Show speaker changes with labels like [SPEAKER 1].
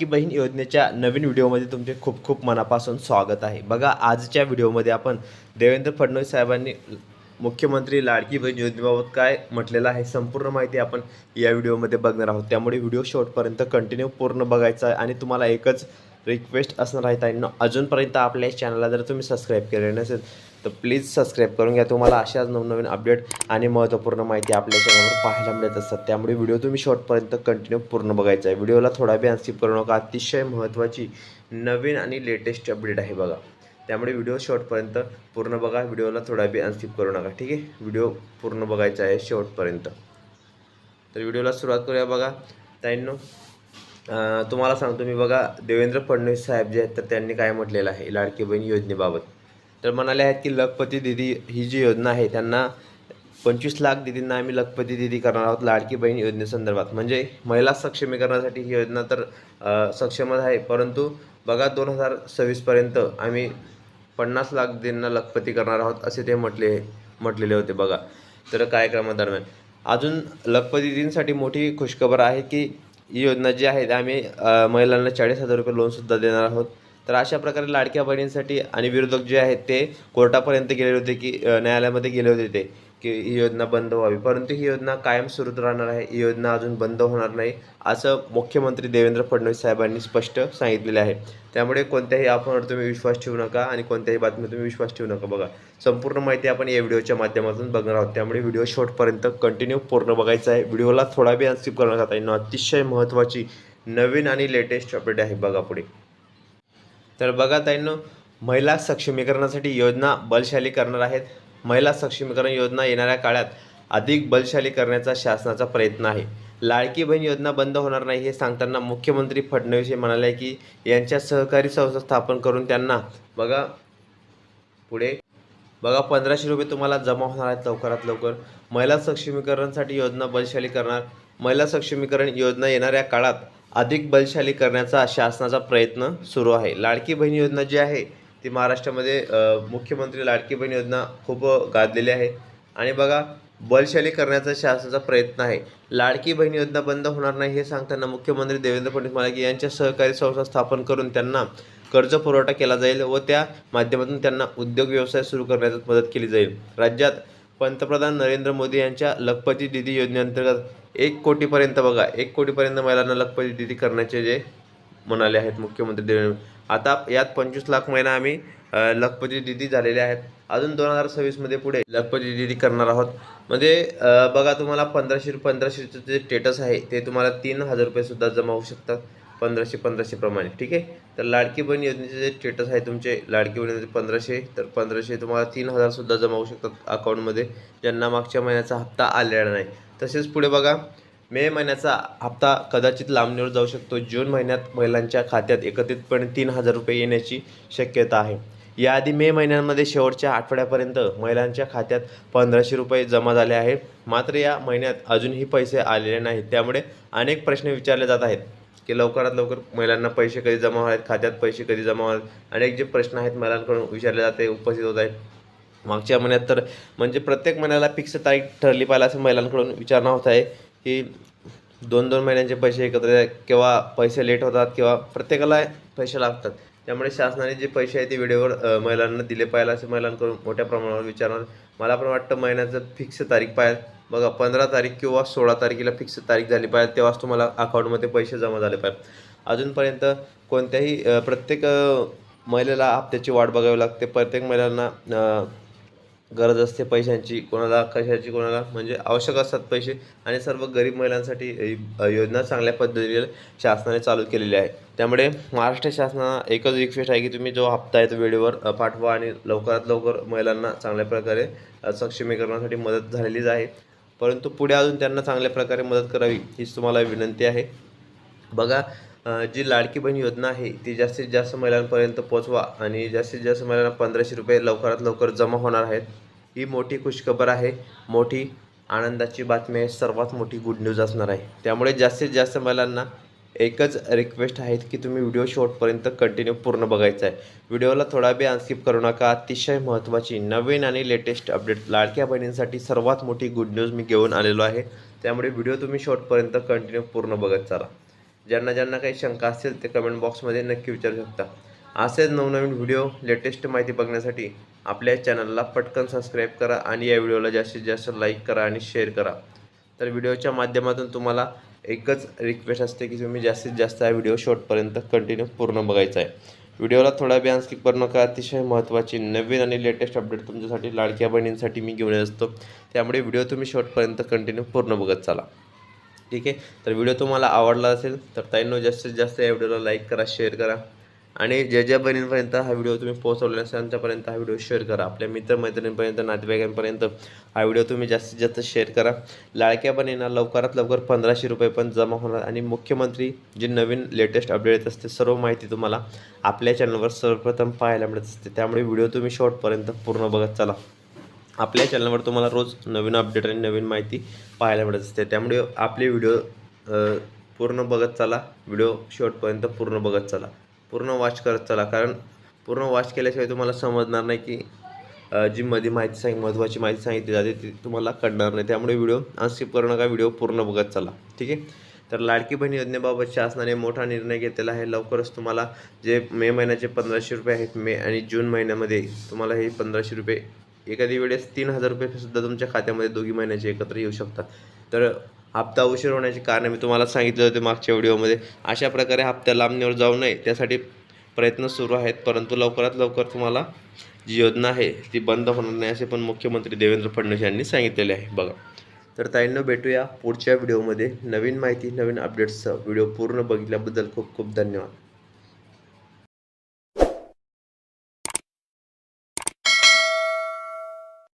[SPEAKER 1] लाडकी बहीण योजनेच्या नवीन व्हिडिओमध्ये तुमचे खूप खूप मनापासून स्वागत आहे. बघा आजच्या व्हिडिओमध्ये आपण देवेंद्र फडणवीस साहेबांनी मुख्यमंत्री लाडकी बहीण योजनेबाबत काय म्हटलेलं आहे संपूर्ण माहिती आपण या व्हिडिओमध्ये बघणार आहोत. त्यामुळे व्हिडिओ शॉर्टपर्यंत कंटिन्यू पूर्ण बघायचा आहे आणि तुम्हाला एकच रिक्वेस्ट असणार आहे ताईंनो अजूनपर्यंत आपल्या चॅनलला जर तुम्ही सबस्क्राईब केले नसेल तर प्लीज सबस्क्राईब करून घ्या. तुम्हाला अशाच नवनवीन अपडेट आणि महत्त्वपूर्ण माहिती आपल्या चॅनलवर पाहायला मिळत असतात. त्यामुळे व्हिडिओ तुम्ही शॉर्टपर्यंत कंटिन्यू पूर्ण बघायचा आहे. व्हिडिओला थोडा बी अनस्किप करू नका. अतिशय महत्त्वाची नवीन आणि लेटेस्ट अपडेट आहे बघा. त्यामुळे व्हिडिओ शॉर्टपर्यंत पूर्ण बघा. व्हिडिओला थोडा बी अनस्किप करू नका. ठीक आहे? व्हिडिओ पूर्ण बघायचा आहे शेवटपर्यंत तर व्हिडिओला सुरुवात करूया बघा. ताईंनो तुम्हाला सांगतो मी बघा देवेंद्र फडणवीस साहेब जे आहेत तर त्यांनी काय म्हटलेलं आहे? लाडकी बहीण योजनेबाबत. तर म्हणाले आहेत की लखपती दिदी ही जी योजना आहे त्यांना पंचवीस लाख दिदींना आम्ही लखपती दिदी करणार आहोत लाडकी बहीण योजनेसंदर्भात. म्हणजे महिला सक्षमीकरणासाठी ही योजना तर सक्षमच आहे. परंतु बघा दोन हजार सव्वीसपर्यंत आम्ही पन्नास लाख दिदींना लखपती करणार आहोत असे ते म्हटले म्हटलेले होते बघा. तर कार्यक्रमादरम्यान अजून लखपती दिदींसाठी मोठी खुशखबर आहे की ही योजना जी आहे आम्ही महिलांना चाळीस हजार रुपये लोनसुद्धा देणार आहोत. तर अशा प्रकारे लाडक्या बहिणींसाठी आणि विरोधक जे आहेत ते कोर्टापर्यंत गेलेले होते की न्यायालयामध्ये गेले होते ते की ही योजना बंद व्हावी. परंतु ही योजना कायम सुरू राहणार आहे. ही योजना अजून बंद होणार नाही असं मुख्यमंत्री देवेंद्र फडणवीस साहेबांनी स्पष्ट सांगितलेले आहे. त्यामुळे कोणत्याही अफवावर तुम्ही विश्वास ठेवू नका आणि कोणत्याही बातमीवर तुम्ही विश्वास ठेवू नका बघा. संपूर्ण माहिती आपण या व्हिडिओच्या माध्यमातून बघणार आहोत. त्यामुळे व्हिडिओ शॉर्टपर्यंत कंटिन्यू पूर्ण बघायचा आहे. व्हिडिओला थोडा बी अनस्किप करू नका आणि अतिशय महत्त्वाची नवीन आणि लेटेस्ट अपडेट आहे. बघा पुढे. तर बघा ताईंनो महिला सक्षमीकरणासाठी योजना बलशाली करणार आहेत. महिला सक्षमीकरण योजना येणाऱ्या काळात अधिक बलशाली करण्याचा शासनाचा प्रयत्न आहे. लाडकी बहीण योजना बंद होणार नाही हे सांगताना मुख्यमंत्री फडणवीस हे म्हणाले की यांच्या सहकारी संस्था स्थापन करून त्यांना बघा पुढे बघा पंधराशे रुपये तुम्हाला जमा होणार आहेत लवकरात लवकर. महिला सक्षमीकरणासाठी योजना बलशाली करणार. महिला सक्षमीकरण योजना येणाऱ्या काळात अधिक बलशाली करण्याचा शासनाचा प्रयत्न सुरू आहे. लाडकी बहीण योजना जी आहे ती महाराष्ट्रामध्ये मुख्यमंत्री लाडकी बहीण योजना खूप गाजलेली आहे. आणि बघा बलशाली करण्याचा शासनाचा प्रयत्न आहे. लाडकी बहीण योजना बंद होणार नाही हे सांगताना मुख्यमंत्री देवेंद्र फडणवीस म्हणाले यांच्या सहकारी संस्था स्थापन करून त्यांना कर्ज पुरवठा केला जाईल व त्या माध्यमातून त्यांना उद्योग व्यवसाय सुरू करण्यात मदत केली जाईल. राज्यात पंतप्रधान नरेंद्र मोदी यांच्या लखपती दिदी योजनेअंतर्गत एक कोटीपर्यंत बघा एक कोटीपर्यंत महिलांना लखपती दिदी करण्याचे जे म्हणाले आहेत मुख्यमंत्री देवेंद्र आता यात पंचवीस लाख महिना आम्ही लखपती दिदी झालेले आहेत. अजून दोन हजार सव्वीसमध्ये पुढे लखपती दिदी करणार आहोत. म्हणजे बघा तुम्हाला पंधराशे पंधराशेचं जे स्टेटस आहे ते तुम्हाला तीन हजार रुपयेसुद्धा जमा होऊ शकतात. पंधराशे पंधराशेप्रमाणे ठीक आहे? तर लाडकी बहीण योजनेचे जे स्टेटस आहे तुमचे लाडकी बहीण पंधराशे तर पंधराशे तुम्हाला तीन हजारसुद्धा जमा होऊ शकतात अकाउंटमध्ये ज्यांना मागच्या महिन्याचा हप्ता आलेला नाही. तसेच पुढे बघा मे महिन्याचा हप्ता कदाचित लांबणीवर जाऊ शकतो. जून महिन्यात महिलांच्या खात्यात एकत्रितपणे तीन हजार रुपये येण्याची शक्यता आहे. याआधी मे महिन्यांमध्ये शेवटच्या आठवड्यापर्यंत महिलांच्या खात्यात पंधराशे रुपये जमा झाले आहेत. मात्र या महिन्यात अजूनही पैसे आलेले नाहीत. त्यामुळे अनेक प्रश्न विचारले जात आहेत. की लवकरात लवकर महिलांना पैसे कधी जमा व्हावेत खात्यात पैसे कधी जमा व्हावेत अनेक जे प्रश्न आहेत महिलांकडून विचारले जाते उपस्थित होत आहेत. मागच्या महिन्यात तर म्हणजे प्रत्येक महिन्याला फिक्स तारीख ठरली पाहिजे असं महिलांकडून विचारणा होत आहे की दोन दोन महिन्यांचे पैसे एकत्र किंवा पैसे लेट होतात किंवा प्रत्येकाला पैसे लागतात. त्यामुळे शासनाने जे पैसे आहेत ते वेळेवर महिलांना दिले पाहिजे असे महिलांकडून मोठ्या प्रमाणावर विचारणार. मला पण वाटतं महिन्याचं फिक्स तारीख पाहिजे. बघा पंधरा तारीख किंवा सोळा तारखेला फिक्स तारीख झाली पाहिजे तेव्हाच तुम्हाला अकाउंटमध्ये पैसे जमा झाले पाहिजे. अजूनपर्यंत कोणत्याही प्रत्येक महिलेला हप्त्याची वाट बघावी लागते. प्रत्येक महिलांना गरज असते पैशांची कोणाला कशाची कोणाला म्हणजे आवश्यक असतात पैसे. आणि सर्व गरीब महिलांसाठी योजना चांगल्या पद्धतीने शासनाने चालू केलेली आहे. त्यामुळे महाराष्ट्र शासनाला एकच रिक्वेस्ट आहे की तुम्ही जो हप्ता आहे तो वेळेवर पाठवा आणि लवकरात लवकर महिलांना चांगल्या प्रकारे सक्षमीकरणासाठी मदत झालेलीच आहे. परंतु पुढे अजून त्यांना चांगल्या प्रकारे मदत करावी हीच तुम्हाला विनंती आहे. बघा जी लाडकी बहीण योजना आहे ती जास्तीत जास्त महिलांपर्यंत पोचवा आणि जास्तीत जास्त महिलांना पंधराशे रुपये लवकरात लवकर जमा होणार आहेत. ही मोठी खुशखबर आहे. मोठी आनंदाची बातमी आहे. सर्वात मोठी गुड न्यूज असणार आहे. त्यामुळे जास्तीत जास्त महिलांना एकच रिक्वेस्ट आहेत की तुम्ही व्हिडिओ शॉर्टपर्यंत कंटिन्यू पूर्ण बघायचा आहे. व्हिडिओला थोडा बी अनस्किप करू नका. अतिशय महत्त्वाची नवीन आणि लेटेस्ट अपडेट लाडक्या बहिणींसाठी सर्वात मोठी गुड न्यूज मी घेऊन आलेलो आहे. त्यामुळे व्हिडिओ तुम्ही शॉर्टपर्यंत कंटिन्यू पूर्ण बघत चला. ज्यांना ज्यांना काही शंका असतील ते कमेंट बॉक्समध्ये नक्की विचारू शकता. असेच नवनवीन व्हिडिओ लेटेस्ट माहिती बघण्यासाठी आपल्या चॅनलला पटकन सबस्क्राईब करा आणि या व्हिडिओला जास्तीत जास्त लाईक करा आणि शेअर करा. तर व्हिडिओच्या माध्यमातून तुम्हाला एकच रिक्वेस्ट असते की तुम्ही जास्तीत जास्त हा व्हिडिओ शॉर्टपर्यंत कंटिन्यू पूर्ण बघायचा आहे. व्हिडिओला थोडा बियान स्किप करू नका. अतिशय महत्त्वाची नवीन आणि लेटेस्ट अपडेट तुमच्यासाठी लाडक्या बहिणींसाठी मी घेऊन येत असतो. त्यामुळे व्हिडिओ तुम्ही शॉर्टपर्यंत कंटिन्यू पूर्ण बघत चला. ठीक आहे? तर व्हिडिओ तुम्हाला आवडला असेल तर ताईंनो जास्तीत जास्त या व्हिडिओला लाईक करा शेअर करा. आणि ज्या ज्या बहिणींपर्यंत हा व्हिडिओ तुम्ही पोहोचवला असेल त्यांच्यापर्यंत हा व्हिडिओ शेअर करा. आपल्या मित्रमैत्रिणींपर्यंत नातेवाईकांपर्यंत हा व्हिडिओ तुम्ही जास्तीत जास्त शेअर करा. लाडक्या बहिणींना लवकरात लवकर पंधराशे रुपये पण जमा होणार. आणि मुख्यमंत्री जे नवीन लेटेस्ट अपडेट येत असते सर्व माहिती तुम्हाला आपल्या चॅनलवर सर्वप्रथम पाहायला मिळत असते. त्यामुळे व्हिडिओ तुम्ही शॉर्टपर्यंत पूर्ण बघत चला. आपल्या चॅनलवर तुम्हाला रोज नवीन अपडेट आणि नवीन माहिती पाहायला मिळत असते. त्यामुळे आपले व्हिडिओ पूर्ण बघत चला. व्हिडिओ शेवटपर्यंत पूर्ण बघत चला. पूर्ण वॉच करत चला. कारण पूर्ण वॉच केल्याशिवाय तुम्हाला समजणार नाही की जी मध्ये माहिती सांग महत्त्वाची माहिती सांगितली जाते ती तुम्हाला कळणार नाही. त्यामुळे व्हिडिओ अनस्किप करू नका. व्हिडिओ पूर्ण बघत चला. ठीक आहे? तर लाडकी बहीण योजनेबाबत शासनाने मोठा निर्णय घेतलेला आहे. लवकरच तुम्हाला जे मे महिन्याचे पंधराशे रुपये आहेत मे आणि जून महिन्यामध्ये तुम्हाला हे पंधराशे रुपये एखादी वेळेस तीन हजार रुपये सुद्धा तुमच्या खात्यामध्ये दोघी महिन्याचे एकत्र येऊ शकतात. तर हप्ता उशीर होण्याचे कारण मी तुम्हाला सांगितले होते मागच्या व्हिडिओमध्ये अशा प्रकारे हप्त्या लांबणीवर जाऊ नये त्यासाठी प्रयत्न सुरू आहेत परंतु लवकरात लवकर तुम्हाला जी योजना आहे ती बंद होणार नाही असे पण मुख्यमंत्री देवेंद्र फडणवीस यांनी सांगितलेले आहे. बघा. तर ताईंना भेटूया पुढच्या व्हिडिओमध्ये. नवीन माहिती नवीन अपडेट्सचं व्हिडिओ पूर्ण बघितल्याबद्दल खूप खूप धन्यवाद.